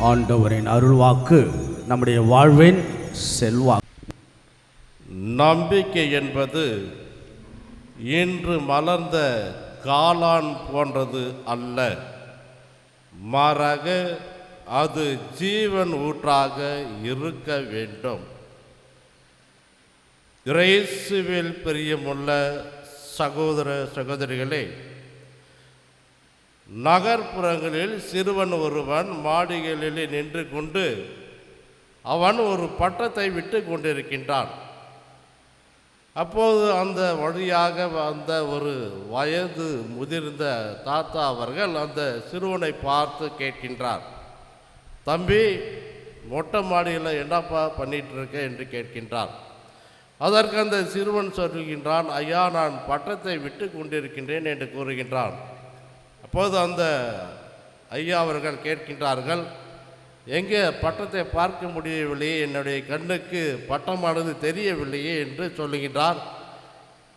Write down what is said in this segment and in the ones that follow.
ஆண்டவரின் அருள்வாக்கு நம்முடைய வாழ்வின் செல்வாக்கு. நம்பிக்கை என்பது இன்று மலர்ந்த காளான் போன்றது அல்ல. மாறாக அது ஜீவன் ஊற்றாக இருக்க வேண்டும். இறைசுவில் பிரியமுள்ள சகோதர சகோதரிகளே நகர்ப்புறங்களில் சிறுவன் ஒருவன் மாடிகளில் நின்று கொண்டு அவன் ஒரு பட்டத்தை விட்டு கொண்டிருக்கின்றான். அப்போது அந்த வழியாக வந்த ஒரு வயது முதிர்ந்த தாத்தா அவர்கள் அந்த சிறுவனை பார்த்து கேட்கின்றார். தம்பி மொட்டை மாடியில் என்னப்பா பண்ணிகிட்ருக்க என்று கேட்கின்றார். அதற்கு அந்த சிறுவன் சொல்கின்றான் ஐயா நான் பட்டத்தை விட்டு கொண்டிருக்கின்றேன் என்று கூறுகின்றான். அப்போது அந்த ஐயா அவர்கள் கேட்கின்றார்கள் எங்கே பட்டத்தை பார்க்க முடியவில்லையே? என்னுடைய கண்ணுக்கு பட்டமானது தெரியவில்லையே? என்று சொல்லுகின்றார்.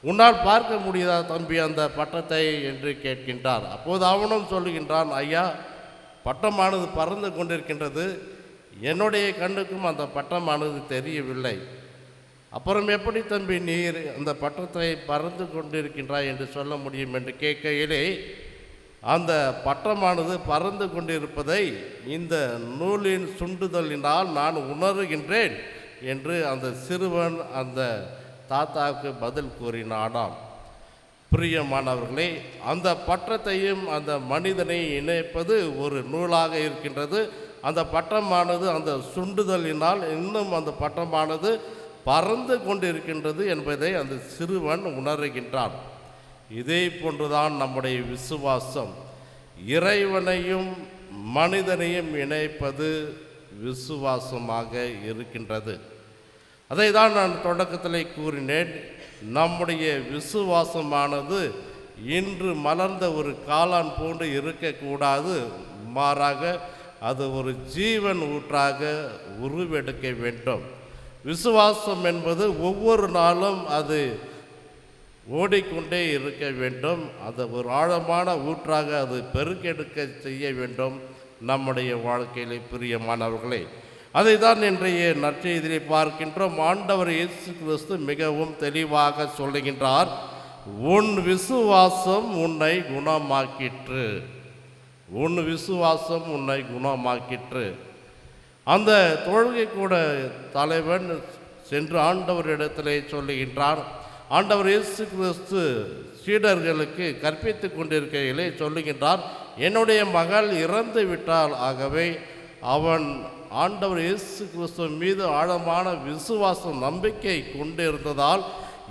உன்னால் பார்க்க முடியாதா தம்பி அந்த பட்டத்தை? என்று கேட்கின்றார். அப்போது அவனும் சொல்லுகின்றான் ஐயா பட்டமானது பறந்து கொண்டிருக்கின்றது. என்னுடைய கண்ணுக்கும் அந்த பட்டமானது தெரியவில்லை. அப்புறம் எப்படி தம்பி நீர் அந்த பட்டத்தை பறந்து கொண்டிருக்கின்றாய் என்று சொல்ல முடியும்? என்று கேட்கையிலே அந்த பட்டமானது பறந்து கொண்டிருப்பதை இந்த நூலின் சுண்டுதலினால் நான் உணர்கின்றேன் என்று அந்த சிறுவன் அந்த தாத்தாவுக்கு பதில் கூறினானாம். பிரியமானவர்களே அந்த பட்டத்தையும் அந்த மனிதனை இணைப்பது ஒரு நூலாக இருக்கின்றது. அந்த பட்டமானது அந்த சுண்டுதலினால் இன்னும் அந்த பட்டமானது பறந்து கொண்டிருக்கின்றது என்பதை அந்த சிறுவன் உணர்கின்றான். இதே போன்றுதான் நம்முடைய விசுவாசம். இறைவனையும் மனிதனையும் இணைப்பது விசுவாசமாக இருக்கின்றது. அதை தான் நான் தொடக்கத்தில் கூறினேன். நம்முடைய விசுவாசமானது இன்று மலர்ந்த ஒரு காளான் போன்று இருக்கக்கூடாது. மாறாக அது ஒரு ஜீவன் ஊற்றாக உருவெடுக்க வேண்டும். விசுவாசம் என்பது ஒவ்வொரு நாளும் அது ஓடிக்கொண்டே இருக்க வேண்டும். அது ஒரு ஆழமான ஊற்றாக அது பெருக்கெடுக்க செய்ய வேண்டும். நம்முடைய வாழ்க்கையிலே பிரியமானவர்களே அதை தான் இன்றைய நற்செய்தியை பார்க்கின்றோம். ஆண்டவர் இயேசு கிறிஸ்து மிகவும் தெளிவாக சொல்லுகின்றார் உன் விசுவாசம் உன்னை குணமாக்கிற்று. உன் விசுவாசம் உன்னை குணமாக்கிற்று. அந்த தொழுகை கூட தலைவன் சென்று ஆண்டவரிடத்திலே சொல்லுகின்றான் ஆண்டவர் இயேசு கிறிஸ்து சீடர்களுக்கு கற்பித்து கொண்டிருக்கையிலே சொல்லுகின்றார் என்னுடைய மகள் இறந்து விட்டால் ஆகவே அவன் ஆண்டவர் இயேசு கிறிஸ்து மீது ஆழமான விசுவாசம் நம்பிக்கை கொண்டிருந்ததால்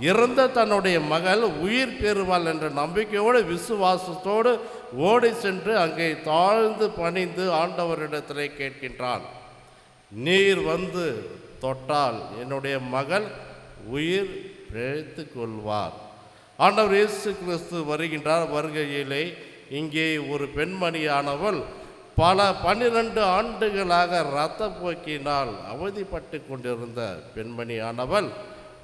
இறந்த தன்னுடைய மகள் உயிர் பெறுவாள் என்ற நம்பிக்கையோடு விசுவாசத்தோடு ஓடி சென்று அங்கே தாழ்ந்து பணிந்து ஆண்டவரிடத்திலே கேட்கின்றான் நீர் வந்து தொட்டால் என்னுடைய மகள் உயிர் பிழைத்து கொள்வார் ஆண்டவர் இயேசு கிறிஸ்து வருகின்றார் வருகையிலே இங்கே ஒரு பெண்மணியானவள் பல பன்னிரண்டு ஆண்டுகளாக இரத்த போக்கினால் அவதிப்பட்டு கொண்டிருந்த பெண்மணியானவள்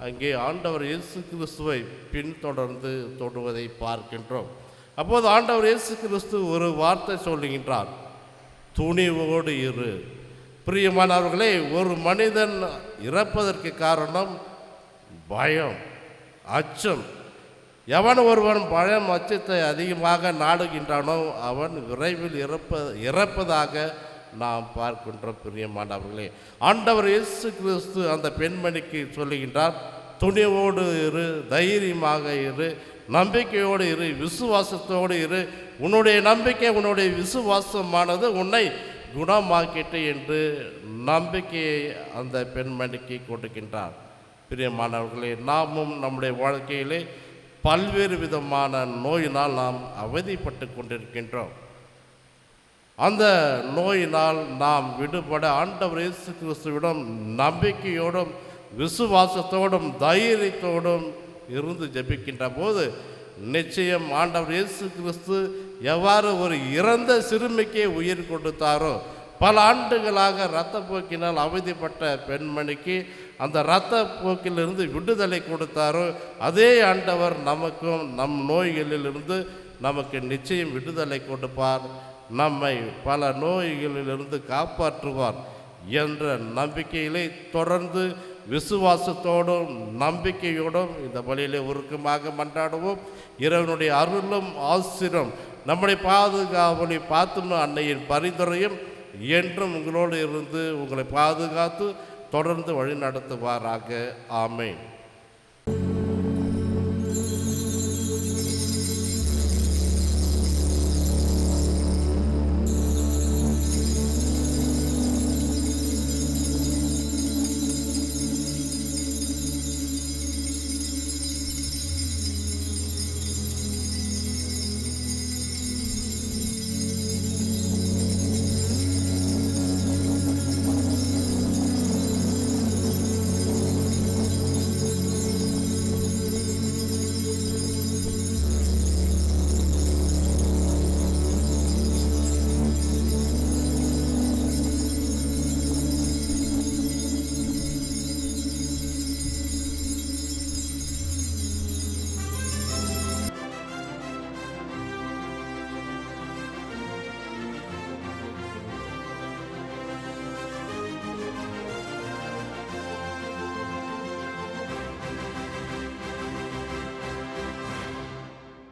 அங்கே ஆண்டவர் இயேசு கிறிஸ்துவை பின்தொடர்ந்து தொடுவதை பார்க்கின்றோம். அப்போது ஆண்டவர் இயேசு கிறிஸ்து ஒரு வார்த்தை சொல்லுகின்றார். துணிவோடு இரு. பிரியமானவர்களே ஒரு மனிதன் இறப்பதற்கு காரணம் பயம் அச்சம். எவன் ஒருவன் பழம் அச்சத்தை அதிகமாக நாடுகின்றானோ அவன் விரைவில் இறப்ப இறப்பதாக நாம் பார்க்கின்ற பிரியமானவர்களே. ஆண்டவர் இயேசு கிறிஸ்து அந்த பெண்மணிக்கு சொல்லுகின்றார் துணிவோடு இரு தைரியமாக இரு நம்பிக்கையோடு இரு விசுவாசத்தோடு இரு. உன்னுடைய நம்பிக்கை உன்னுடைய விசுவாசமானது உன்னை குணமாக்கிட்டு என்று நம்பிக்கையை அந்த பெண்மணிக்கு கொடுக்கின்றார். பிரியமானவர்களே நாமும் நம்முடைய வாழ்க்கையிலே பல்வேறு விதமான நோயினால் நாம் அவதிப்பட்டு கொண்டிருக்கின்றோம். அந்த நோயினால் நாம் விடுபட ஆண்டவர் இயேசு கிறிஸ்துவிடம் நம்பிக்கையோடும் விசுவாசத்தோடும் தைரியத்தோடும் இருந்து ஜெபிக்கின்ற போது நிச்சயம் ஆண்டவர் இயேசு கிறிஸ்து எவ்வாறு ஒரு இறந்த சிறுமிக்கே உயிர் கொடுத்தாரோ பல ஆண்டுகளாக இரத்த போக்கினால் அவதிப்பட்ட பெண்மணிக்கு அந்த இரத்த போக்கிலிருந்து விடுதலை கொடுத்தாரோ அதே ஆண்டவர் நமக்கும் நம் நோய்களிலிருந்து நமக்கு நிச்சயம் விடுதலை கொடுப்பார். நம்மை பல நோய்களிலிருந்து காப்பாற்றுவார் என்ற நம்பிக்கையிலே தொடர்ந்து விசுவாசத்தோடும் நம்பிக்கையோடும் இந்த வழியிலே உருக்கமாக மன்றாடுவோம். இறைவனுடைய அருளும் ஆசிரம். நம்முடைய பாதுகாவலி பார்த்தும் அன்னையின் பரிந்துரையும் என்றும் உங்களோடு இருந்து உங்களை பாதுகாத்து தொடர்ந்து வழி ஆமேன்.